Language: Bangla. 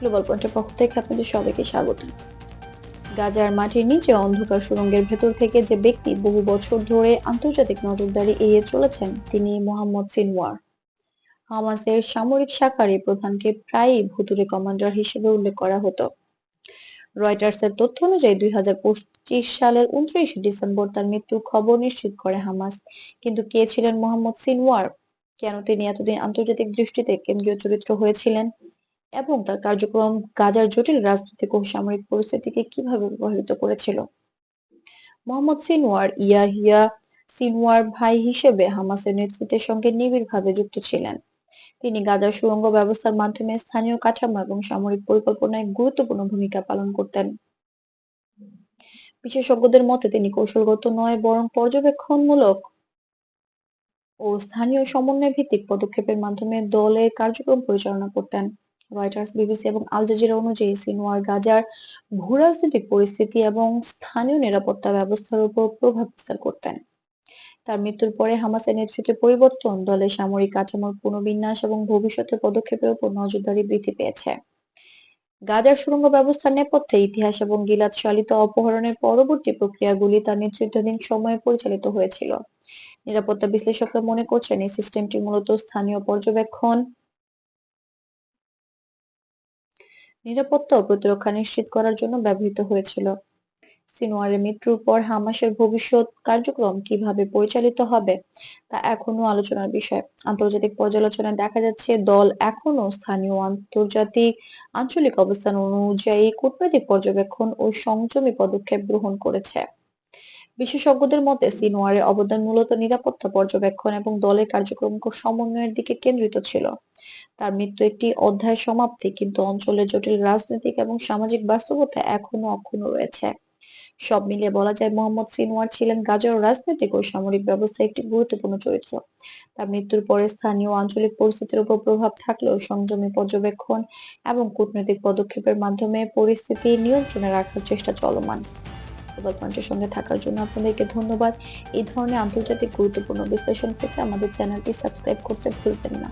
গ্লোবাল পয়েন্টের পক্ষ থেকে আপনাদের সবাইকে স্বাগত। গাজার মাটির নিচে অন্ধকার সুড়ঙ্গের ভেতর থেকে যে ব্যক্তি বহু বছর ধরে আন্তর্জাতিক নজরদারি এড়িয়ে চলেছেন, তিনি মোহাম্মদ সিনওয়ার। হামাসের সামরিক শাখার প্রধানকে প্রায়ই ভুতুরে কমান্ডার হিসেবে উল্লেখ করা হতো। রয়টার্সের তথ্য অনুযায়ী দুই হাজার পঁচিশ সালের উনত্রিশ ডিসেম্বর তার মৃত্যুর খবর নিশ্চিত করে হামাস। কিন্তু কে ছিলেন মোহাম্মদ সিনওয়ার? কেন তিনি এতদিন আন্তর্জাতিক দৃষ্টিতে কেন্দ্রীয় চরিত্র হয়েছিলেন? এবং তার কার্যক্রম গাজার জটিল রাজনৈতিক ও সামরিক পরিস্থিতিকে কীভাবে প্রভাবিত করেছিল? মোহাম্মদ সিনওয়ার ইয়াহিয়া সিনওয়ার ভাই হিসেবে হামাসের নেতৃত্বের সঙ্গে নিবিড়ভাবে যুক্ত ছিলেন। তিনি গাজার সুড়ঙ্গ ব্যবস্থার মাধ্যমে স্থানীয় কাঠামো এবং সামরিক পরিকল্পনায় গুরুত্বপূর্ণ ভূমিকা পালন করতেন। বিশেষজ্ঞদের মতে, তিনি কৌশলগত নয়, বরং পর্যবেক্ষণমূলক ও স্থানীয় সমন্বয় ভিত্তিক পদক্ষেপের মাধ্যমে দলের কার্যক্রম পরিচালনা করতেন। রয়টার্স বিবিসি এবং আল জাজিরা অনুযায়ী সিনওয়ার গাজার ভূরাজনৈতিক পরিস্থিতি এবং স্থানীয় নিরাপত্তা ব্যবস্থার উপর প্রভাব বিস্তার করতেন। তার মৃত্যুর পরে হামাসের নেতৃত্বে পরিবর্তন, দলের সামরিক কাঠামোর পুনর্বিন্যাস এবং ভবিষ্যতের পদক্ষেপের উপর নজরদারি বৃদ্ধি পেয়েছে। গাজার সুড়ঙ্গ ব্যবস্থার নেপথ্যে ইতিহাস এবং গিলাদ চালিত অপহরণের পরবর্তী প্রক্রিয়াগুলি তার নেতৃত্বাধীন সময়ে পরিচালিত হয়েছিল। নিরাপত্তা বিশ্লেষকরা মনে করছেন এই সিস্টেমটি মূলত স্থানীয় পর্যবেক্ষণ নিরাপত্তা ও প্রতিরক্ষা নিশ্চিত করার জন্য ব্যবহৃত হয়েছিল। সিনোয়ারের মৃত্যুর পর হামাসের ভবিষ্যৎ কার্যক্রম কীভাবে পরিচালিত হবে, তা এখনও আলোচনার বিষয়। আন্তর্জাতিক পর্যালোচনায় দেখা যাচ্ছে, দল এখনও স্থানীয় আন্তর্জাতিক আঞ্চলিক অবস্থান অনুযায়ী কূটনৈতিক পর্যবেক্ষণ ও সংযমী পদক্ষেপ গ্রহণ করেছে। বিশেষজ্ঞদের মতে সিনোয়ারের অবদান মূলত নিরাপত্তা, পর্যবেক্ষণ এবং দলের কার্যক্রম সমন্বয়ের দিকে কেন্দ্রিত ছিল। তার মৃত্যু একটি অধ্যায় সমাপ্তি, কিন্তু অঞ্চলের জটিল রাজনৈতিক এবং সামাজিক বাস্তবতা এখনও অক্ষুণ্ণ রয়েছে। সব মিলিয়ে বলা যায়, মোহাম্মদ সিনওয়ার ছিলেন গাজার রাজনৈতিক ও সামরিক ব্যবস্থায় একটি গুরুত্বপূর্ণ চরিত্র। তার মৃত্যুর পরে স্থানীয় আঞ্চলিক পরিস্থিতির উপর প্রভাব থাকলেও সংযমী পর্যবেক্ষণ এবং কূটনৈতিক পদক্ষেপের মাধ্যমে পরিস্থিতি নিয়ন্ত্রণে রাখার চেষ্টা চলমান। গ্লোবাল মঞ্চের সঙ্গে থাকার জন্য আপনাদেরকে ধন্যবাদ। এই ধরনের আন্তর্জাতিক গুরুত্বপূর্ণ বিশ্লেষণ পেতে আমাদের চ্যানেলটি সাবস্ক্রাইব করতে ভুলবেন না।